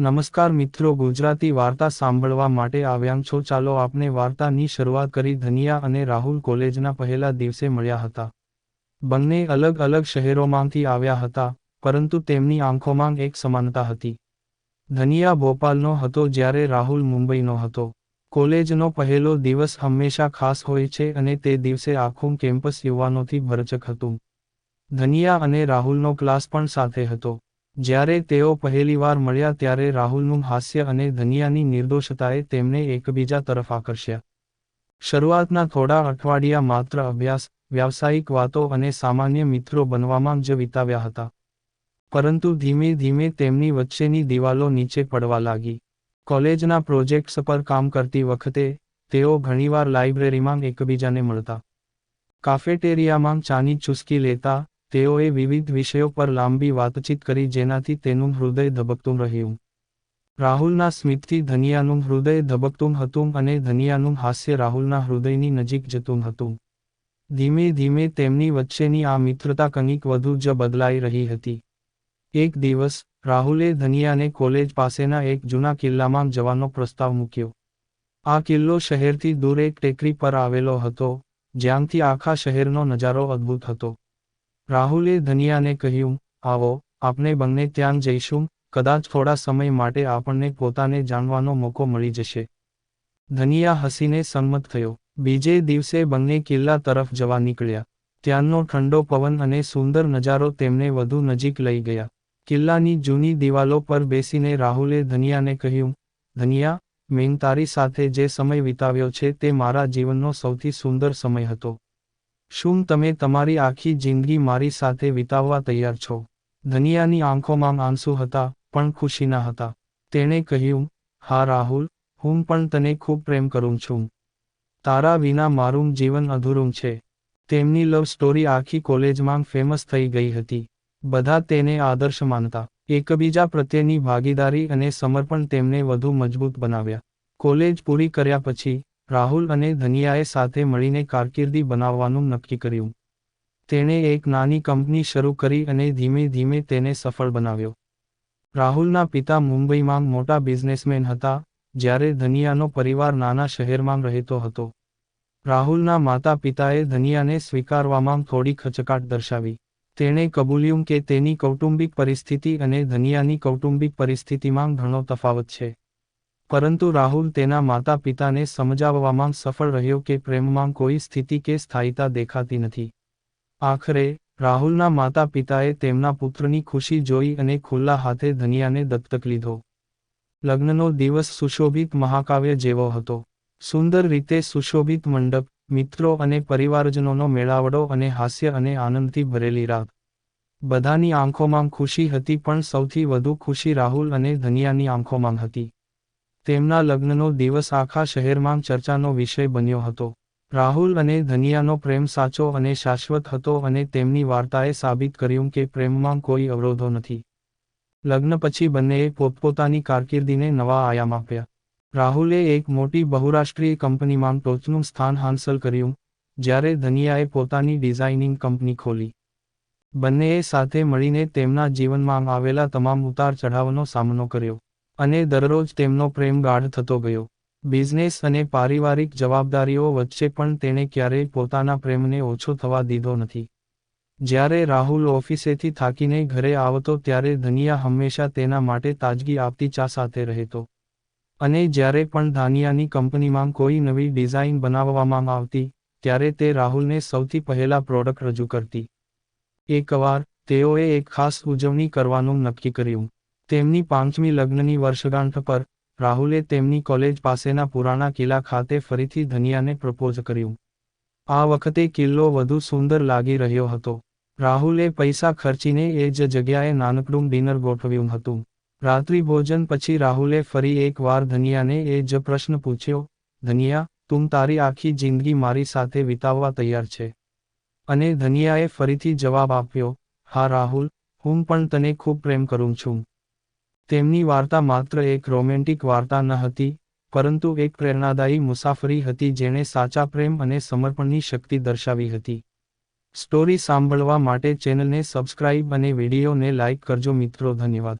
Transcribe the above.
નમસ્કાર મિત્રો, ગુજરાતી વાર્તા સાંભળવા માટે આવ્યાં છો. ચાલો આપણે વાર્તાની શરૂઆત કરી ધનિયા અને રાહુલ કોલેજના પહેલા દિવસે મળ્યા હતા. બંને અલગ અલગ શહેરોમાંથી આવ્યા હતા, પરંતુ તેમની આંખોમાં એક સમાનતા હતી. ધનિયા ભોપાલનો હતો જ્યારે રાહુલ મુંબઈનો હતો. કોલેજનો પહેલો દિવસ હંમેશા ખાસ હોય છે અને તે દિવસે આખું કેમ્પસ યુવાનોથી ભરચક હતું. ધનિયા અને રાહુલનો ક્લાસ પણ સાથે હતો. જ્યારે તેઓ પહેલીવાર મળ્યા ત્યારે રાહુલનું હાસ્ય અને ધનિયાની નિર્દોષતાએ તેમને એકબીજા તરફ આકર્ષ્યા. શરૂઆતના થોડા અઠવાડિયા માત્ર અભ્યાસ, વ્યાવસાયિક વાતો અને સામાન્ય મિત્રો બનવામાં જ વિતાવ્યા હતા. પરંતુ ધીમે ધીમે તેમની વચ્ચેની દિવાલો નીચે પડવા લાગી. કોલેજના પ્રોજેક્ટ્સ પર કામ કરતી વખતે, તેઓ ઘણીવાર લાઇબ્રેરીમાં એકબીજાને મળતા. કાફેટેરિયામાં ચાની ચુસ્કી લેતા તેઓએ વિવિધ વિષયો પર લાંબી વાતચીત કરી જેનાથી તેનું હૃદય ધબકતું રહ્યું. રાહુલના સ્મિતથી ધનિયાનું હૃદય ધબકતું હતું અને ધનિયાનું હાસ્ય રાહુલના હૃદયની નજીક જતું હતું. ધીમે ધીમે તેમની વચ્ચેની આ મિત્રતા કંઈક વધુ જ બદલાઈ રહી હતી. એક દિવસ, રાહુલે ધનિયાને કોલેજ પાસેના એક જૂના કિલ્લામાં જવાનો પ્રસ્તાવ મૂક્યો. આ કિલ્લો શહેરથી દૂર એક ટેકરી પર આવેલો હતો, જ્યાંથી આખા શહેરનો નજારો અદ્ભુત હતો. રાહુલે ધનિયાને કહ્યું, આવો, આપણે બંને ત્યાં જઈશું, કદાચ થોડા સમય માટે આપણને પોતાને જાણવાનો મોકો મળી જશે. ધનિયા હસીને સંમત થયો. બીજે દિવસે બંને કિલ્લા તરફ જવા નીકળ્યા. ત્યાંનો ઠંડો પવન અને સુંદર નજારો તેમને વધુ નજીક લઈ ગયા. કિલ્લાની જૂની દિવાલો પર બેસીને રાહુલે ધનિયાને કહ્યું, ધનિયા, મેં તારી સાથે જે સમય વિતાવ્યો છે તે મારા જીવનનો સૌથી સુંદર સમય હતો. શું તમે તમારી આખી જિંદગી મારી સાથે વિતાવવા તૈયાર છો? ધનિયાની આંખોમાં આંસુ હતા, પણ ખુશીના હતા. તેણે કહ્યું, હા, રાહુલ, હું પણ તને ખૂબ પ્રેમ કરું છું. તારા વિના મારું જીવન અધૂરું છે. તેમની લવ સ્ટોરી આખી કોલેજમાં ફેમસ થઈ ગઈ હતી. બધા તેને આદર્શ માનતા. એકબીજા પ્રત્યેની ભાગીદારી અને સમર્પણ તેમને વધુ મજબૂત બનાવ્યા. કોલેજ પૂરી કર્યા પછી રાહુલ અને ધનિયાએ સાથે મળીને કારકિર્દી બનાવવાનું નક્કી કર્યું. તેણે એક નાની કંપની શરૂ કરી અને ધીમે ધીમે તેને સફળ બનાવ્યો. રાહુલના પિતા મુંબઈમાં મોટા બિઝનેસમેન હતા, જ્યારે ધનિયાનો પરિવાર નાના શહેરમાં રહેતો હતો. રાહુલના માતા પિતાએ ધનિયાને સ્વીકારવામાં થોડી ખચકાટ દર્શાવી. તેણે કબૂલ્યું કે તેની કૌટુંબિક પરિસ્થિતિ અને ધનિયાની કૌટુંબિક પરિસ્થિતિમાં ઘણો તફાવત છે. પરંતુ રાહુલ તેના માતા પિતાને સમજાવવામાં સફળ રહ્યો કે પ્રેમમાં કોઈ સ્થિતિ કે સ્થાયીતા દેખાતી નથી. આખરે, રાહુલના માતા પિતાએ તેમના પુત્રની ખુશી જોઈ અને ખુલ્લા હાથે ધનિયાને દત્તક લીધો. લગ્નનો દિવસ સુશોભિત મહાકાવ્ય જેવો હતો. સુંદર રીતે સુશોભિત મંડપ, મિત્રો અને પરિવારજનોનો મેળાવડો અને હાસ્ય અને આનંદથી ભરેલી રાત. બધાની આંખોમાં ખુશી હતી પણ સૌથી વધુ ખુશી રાહુલ અને ધનિયાની આંખોમાં હતી. તેમના લગ્નનો દિવસ આખા શહેરમાં ચર્ચાનો વિષય બન્યો હતો. રાહુલ અને ધનિયાનો પ્રેમ સાચો અને શાશ્વત હતો અને તેમની વાર્તાએ સાબિત કર્યું કે પ્રેમમાં કોઈ અવરોધો નથી. લગ્ન પછી બંનેએ પોતપોતાની કારકિર્દીને નવા આયામ આપ્યા. રાહુલે એક મોટી બહુરાષ્ટ્રીય કંપનીમાં ટોચનું સ્થાન હાંસલ કર્યું, જ્યારે ધનિયાએ પોતાની ડિઝાઇનિંગ કંપની ખોલી. બંનેએ સાથે મળીને તેમના જીવનમાં આવેલા તમામ ઉતાર ચઢાવનો સામનો કર્યો. અને દરરોજ તેમનો પ્રેમ ગાઢ થતો ગયો. બિઝનેસ અને પારિવારિક જવાબદારીઓ વચ્ચે પણ તેણે ક્યારેય પોતાના પ્રેમને ઓછો થવા દીધો નથી. જ્યારે રાહુલ ઓફિસેથી થાકીને ઘરે આવતો ત્યારે ધનિયા હંમેશા તેના માટે તાજગી આપતી ચા સાથે રહેતો. અને જ્યારે પણ ધાનિયાની કંપનીમાં કોઈ નવી ડિઝાઇન બનાવવામાં આવતી, ત્યારે તે રાહુલને સૌથી પહેલા પ્રોડક્ટ રજૂ કરતી. એકવાર તેઓએ એક ખાસ ઉજવણી કરવાનું નક્કી કર્યું. તેમની પાંચમી લગ્નની વર્ષગાંઠ પર, રાહુલે તેમની કોલેજ પાસેના પુરાણા કિલ્લા ખાતે ફરીથી ધનિયાને પ્રપોઝ કર્યું. આ વખતે કિલ્લો વધુ સુંદર લાગી રહ્યો હતો. રાહુલે પૈસા ખર્ચીને એ જ જગ્યાએ નાનકડું ડિનર ગોઠવ્યું હતું. રાત્રિ ભોજન પછી રાહુલે ફરી એકવાર ધનિયાને એ જ પ્રશ્ન પૂછ્યો, ધનિયા, તું તારી આખી જિંદગી મારી સાથે વિતાવવા તૈયાર છે અને ધનિયાએ ફરીથી જવાબ આપ્યો, હા, રાહુલ, હું પણ તને ખૂબ પ્રેમ કરું છું. તેમની વાર્તા માત્ર એક રોમેન્ટિક વાર્તા ન હતી, પરંતુ એક પ્રેરણાદાયી મુસાફરી હતી જેણે સાચા પ્રેમ અને સમર્પણની શક્તિ દર્શાવી હતી. સ્ટોરી સાંભળવા માટે ચેનલને સબસ્ક્રાઇબ અને વિડીયોને લાઇક કરજો મિત્રો, ધન્યવાદ.